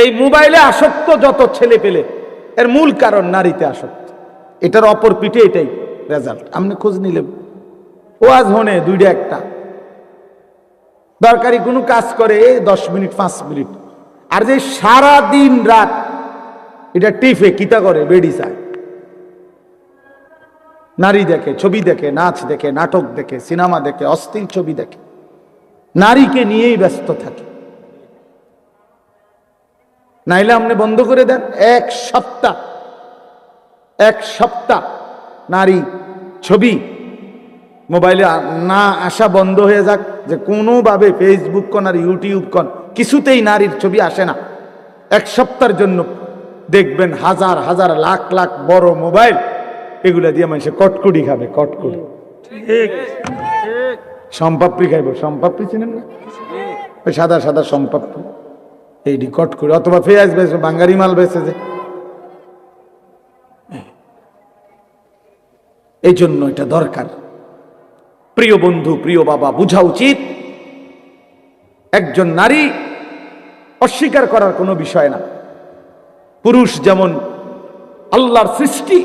এই মোবাইলে আসক্ত যত ছেলে পেলে, এর মূল কারণ নারীতে আসক্ত। এটার অপর পিঠে এটাই রেজাল্ট আপনি খোঁজ নিলে ওয়াজ হনে দুইটা একটা। দরকারি কোনো কাজ করে দশ মিনিট, পাঁচ মিনিট। আর যে সারা দিন রাত, এটা টিফে কিতা করে বেডি চায়। নারী দেখে, ছবি দেখে, নাচ দেখে, নাটক দেখে, সিনেমা দেখে অস্থির ছবি দেখে। নারীকে নিয়েই ব্যস্ত থাকে। নাইলে আপনি বন্ধ করে দেন। এক সপ্তাহ। এক সপ্তাহ নারী ছবি মোবাইলে না আসা বন্ধ হয়ে যাক যে কোনোভাবে ফেসবুক কন আর ইউটিউব কন কিছুতেই নারীর ছবি আসে না। এক সপ্তাহের জন্য দেখবেন হাজার হাজার লাখ লাখ বড় মোবাইল এগুলা দিয়ে মানুষে কটকুড়ি খাবে কটকুড়ি সম্পাপ্রি খাইব সম্পাপ্রি চিনেন না? ওই সাদা সাদা সম্পাপ্রি এইটি কটকুড়ি অথবা পেঁয়াজ বেছে বাঙ্গারি মাল বেছে যে। এই জন্য এটা দরকার। প্রিয় বন্ধু, প্রিয় বাবা, বুঝা উচিত, একজন নারী অস্বীকার করার কোনো বিষয় না। পুরুষ যেমন আল্লাহর সৃষ্টি,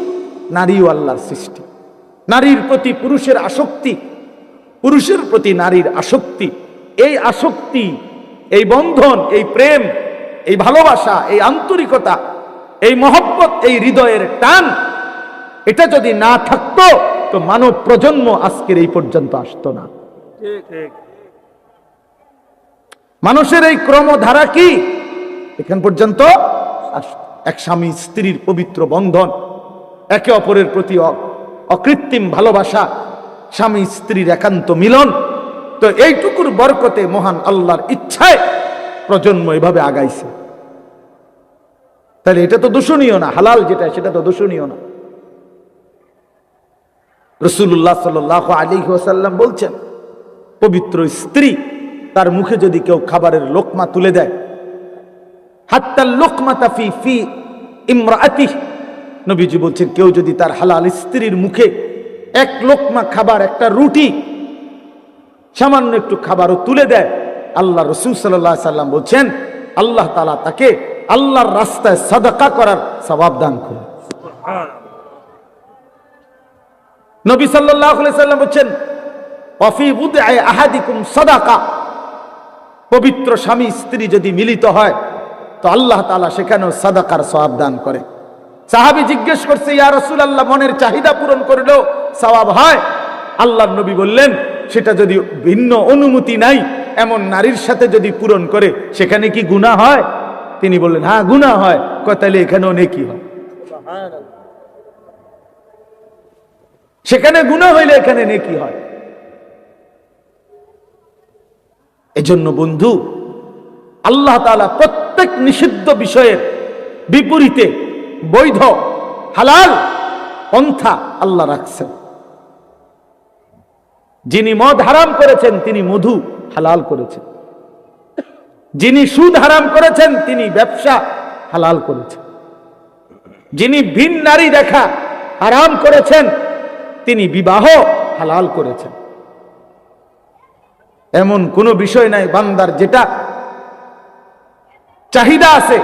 নারীও আল্লাহর সৃষ্টি। নারীর প্রতি পুরুষের আসক্তি, পুরুষের প্রতি নারীর আসক্তি, এই আসক্তি এই বন্ধন এই প্রেম এই ভালোবাসা এই আন্তরিকতা এই মহব্বত এই হৃদয়ের টান এটা যদি না থাকতো তো মানব প্রজন্ম আজকের এই পর্যন্ত আসতো না। মানুষের এই ক্রমধারা কি? এখান পর্যন্ত এক স্বামী স্ত্রীর পবিত্র বন্ধন একে অপরের প্রতি অকৃত্রিম ভালোবাসা স্বামী স্ত্রীর একান্ত মিলন তো এইটুকুর বরকতে মহান আল্লাহর ইচ্ছায় প্রজন্ম এভাবে আগাইছে। তাহলে এটা তো দূষণীয় না, হালাল যেটা, সেটা তো দূষণীয় না। রসুল্লাহ সাল আলী ওসাল্লাম বলছেন, পবিত্র স্ত্রী তার মুখে যদি কেউ খাবারের লোকমা তুলে দেয় হাত্তার লোকমা তাফি ফি ইমরাতি নবীজি বলছেন, কেউ যদি তার হালাল স্ত্রীর মুখে এক লোকমা খাবার, একটা রুটি সামান্য একটু খাবারও তুলে দেয়। আল্লাহ রসুল সাল্লাহ সাল্লাম বলছেন, আল্লাহ তালা তাকে আল্লাহর রাস্তায় সাদাকা করার সবাব দান করুন। নবী সাল্লাম বলছেন পবিত্র স্বামী স্ত্রী যদি মিলিত হয়, তো আল্লাহ তালা সেখানেও সাদাকার সওয়াব দান করে। সাহাবি জিজ্ঞেস করছে, ইয়া রসুল আল্লাহ মনের চাহিদা পূরণ করলেও সওয়াব হয়? আল্লাহ নবী বললেন সেটা যদি ভিন্ন অনুমতি নাই, এমন নারীর সাথে যদি পূরণ করে, সেখানে কি গুণা হয়? তিনি বললেন হ্যাঁ গুণা হয়। কয় তাহলে এখানেও নেকি হয়। সেখানে গুণা হইলে এখানে নেকি হয়। এজন্য বন্ধু, আল্লাহ তাআলা প্রত্যেক নিষিদ্ধ বিষয়ের বিপরীতে বৈধ, হালাল পন্থা আল্লাহ রাখছেন। যিনি মদ হারাম করেছেন, তিনি মধু হালাল করেছেন। যিনি সুদ হারাম করেছেন, তিনি ব্যবসা হালাল করেছেন। যিনি ভিন নারী দেখা হারাম করেছেন, তিনি বিবাহ হালাল করেছেন। এমন কোনো বিষয় নাই বান্দার, যেটা চাহিদা আছে,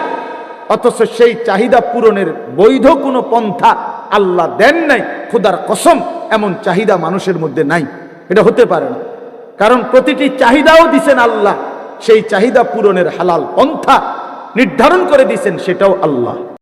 অথচ সেই চাহিদা পূরণের বৈধ কোনো পন্থা আল্লাহ দেন নাই, খুদার কসম এমন চাহিদা মানুষের মধ্যে নাই। এটা হতে পারে না। কারণ প্রতিটি চাহিদাও দিছেন আল্লাহ, সেই চাহিদা পূরণের হালাল পন্থা নির্ধারণ করে দিছেন, সেটাও আল্লাহ।